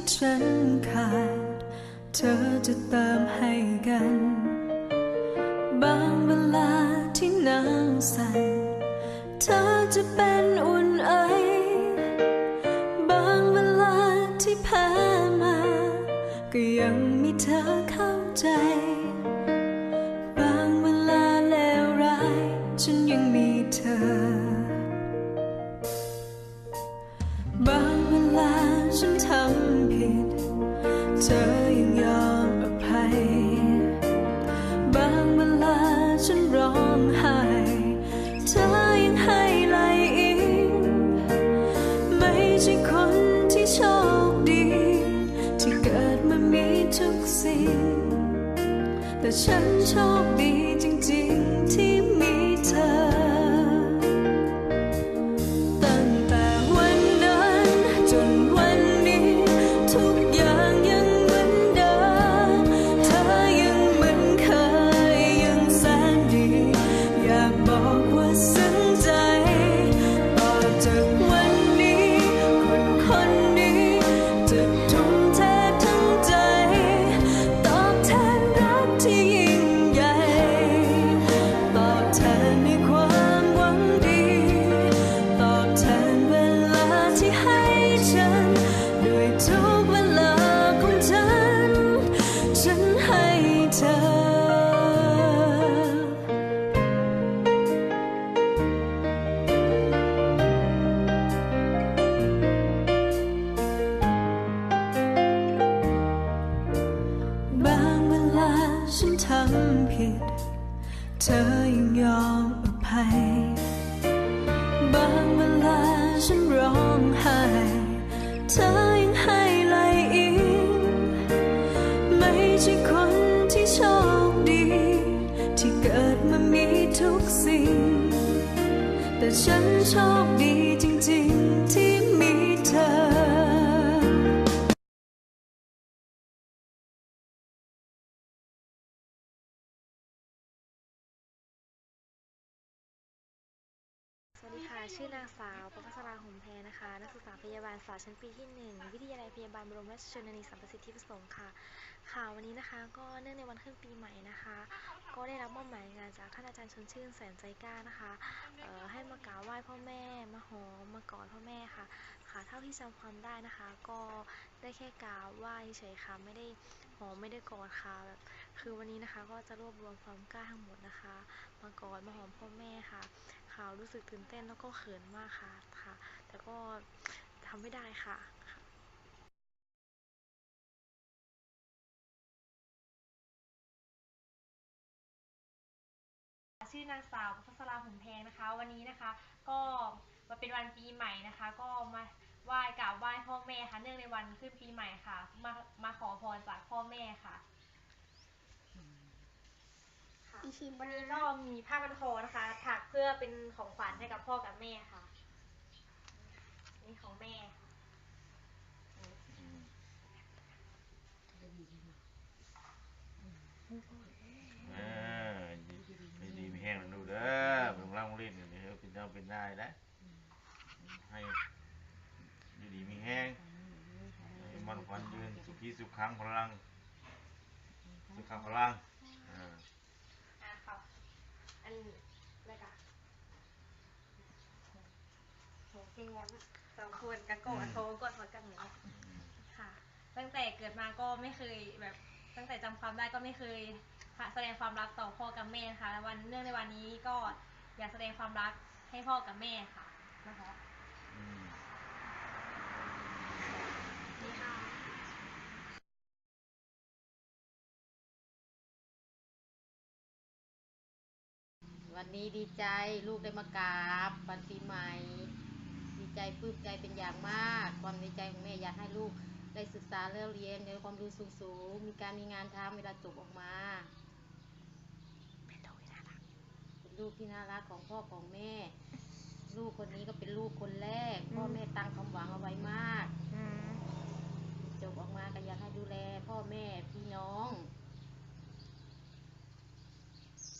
ที่ฉันขาด เธอจะเติมให้กัน บางเวลาที่หนาวสั่นเธอจะเป็นอุ่นไอบางเวลาที่แพ้มา ก็ยังมีเธอเข้าใจ บางเวลาเลวร้ายฉันยังมีเธอ สิแต่ฉันโชคดี รัก เธอยังยอมอภัย บางเวลาฉันร้องไห้ เธอยังให้ไหลอิงไม่ใช่คนที่โชคดี ที่เกิดมามีทุกสิ่ง แต่ฉันโชคดี ค่ะชื่อนางสาวประภัสราหงแพนะคะ นักศึกษาพยาบาลศาสตร์ชั้นปีที่ 1 วิทยาลัยพยาบาลบรมราชชนนีสัมประสิทธิประสงค์ค่ะ ค่ะวันนี้นะคะ ก็เนื่องในวันขึ้นปีใหม่นะคะ ก็ได้รับมอบหมายงานจากท่านอาจารย์ชนชื่นแสนใจกล้านะคะเอ่อให้มากราบไหว้พ่อแม่ มาหอมมากอดพ่อแม่ค่ะ ค่ะเท่าที่จำความได้นะคะ ก็ได้แค่กราบไหว้เฉยๆค่ะไม่ได้หอมไม่ได้กอดค่ะแบบคือวันนี้นะคะก็จะรวบรวมความกล้าทั้งหมดนะคะ มากอดมาหอมพ่อแม่ค่ะ ค่ะ รู้สึกตื่นเต้นแล้วก็เขินมากค่ะค่ะ แต่ก็ทำไม่ได้ค่ะค่ะชื่อนางสาวพัสราหุ่นแพงนะคะ วันนี้นะคะ ก็มาเป็นวันปีใหม่นะคะ ก็มาไหว้กราบไหว้พ่อแม่ค่ะเนื่องในวันขึ้นปีใหม่ค่ะ มามาขอพรจากพ่อแม่ค่ะค่ะวันนี้ก็มีผ้าพันคอนะคะถักเพื่ อเป็นของขวัญให้กับพ่อกับแม่ค่ะ นี่ของแม่ค่ะเอไม่ดีไม่แห้งนะดูเด้อเพิ่งเล่าเล่นเดี๋ยวเป็นเจ้าเป็นนายแล้วให้ดีดีมีแห้งมันควันยืนสุขีสุขขังพลัง สุขังพลังอ่า อะค่ะอันนี้เลยค่ะ โหเก่งวันอะสองคนกะโกะโทรกดหัวกันเหนียวค่ะ ตั้งแต่เกิดมาก็ไม่เคยแบบตั้งแต่จำความได้ก็ไม่เคยแสดงความรักต่อพ่อกับแม่นะคะวันเนื่องในวันนี้ก็อยากแสดงความรักให้พ่อกับแม่ค่ะนะคะอืมนี่ค่ะวันนี้ดีใจลูกได้มากราบวันปีใหม่ดี ใจปลื้มใจเป็นอย่างมาก ความในใจของแม่อยากให้ลูกได้ศึกษาเรื่องเรียนในความรู้สูงสูงๆมีการมีงานทำเวลาจบออกมาเป็นลูกที่น่ารักเป็นลูกที่น่ารักของพ่อของแม่ ลูกคนนี้ก็เป็นลูกคนแรกพ่อแม่ตั้งความหวังเอาไว้มากจบออกมาก็อยากให้ดูแล พ่อแม่พี่น้อง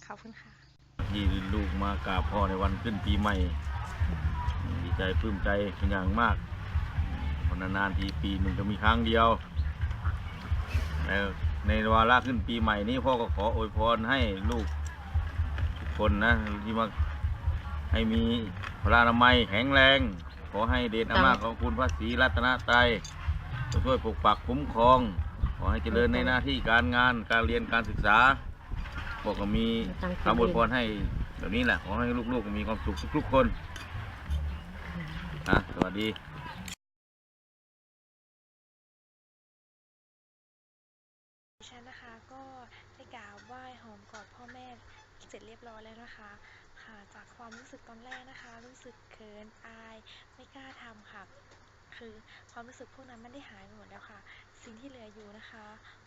ขอบคุณค่ะที่ลูกมากราบพ่อในวันขึ้นปีใหม่ ดีใจปลื้มใจเป็นอย่างมากวันนานๆทีปีหนึ่งจะมีครั้งเดียว ในในวาระขึ้นปีใหม่นี้พ่อก็ขออวยพรให้ลูกทุกคนนะที่มาให้มีพลานามัยแข็งแรง ขอให้เดชอำนาจของคุณพระศรีรัตนตรัยช่วยปกปักคุ้มครอง ขอให้เจริญในหน้าที่การงานการเรียนการศึกษาบอกก็มีคำอวยพรให้แบบนี้แหละขอให้ลูกๆมีความสุขทุกๆคน นะสวัสดีดิฉันนะคะก็ได้กราบไหว้หอมกอดพ่อแม่เสร็จเรียบร้อยแล้วนะคะค่ะจากความรู้สึกตอนแรกนะคะ รู้สึกเขินอายไม่กล้าทำค่ะ คือความรู้สึกพวกนั้นไมันได้หายไปหมดแล้วค่ะ สิ่งที่เหลืออยู่นะคะ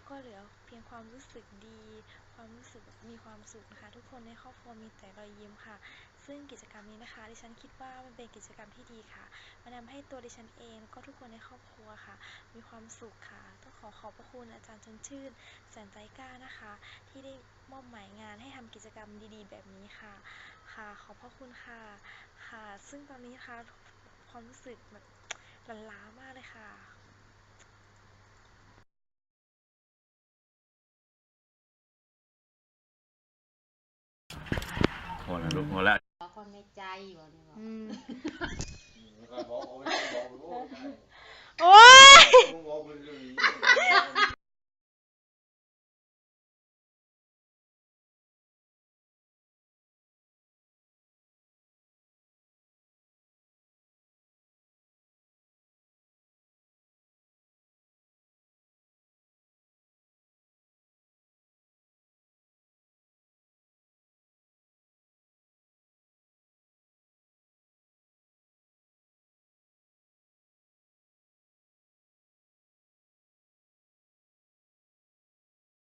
ก็เหลือเพียงความรู้สึกดี ความรู้สึกมีความสุขนะคะ ทุกคนในครอบครัวมีแต่รอยยิ้มค่ะ ซึ่งกิจกรรมนี้นะคะ ดิฉันคิดว่ามันเป็นกิจกรรมที่ดีค่ะมันทำให้ตัวดิฉันเองก็ทุกคนในครอบครัวค่ะ มีความสุขค่ะ ต้องขอขอบพระคุณอาจารย์ชนชื่นแสนใจกล้านะคะ ที่ได้มอบหมายงานให้ทำกิจกรรมดีๆ แบบนี้ค่ะ ค่ะ ขอบพระคุณค่ะ ค่ะ ซึ่งตอนนี้นะคะความรู้สึกแบบ มันล้ามากเลยค่ะพอแล้วลูกพอแล้วขอคนในใจบ่นี่บอืโอ้ยอ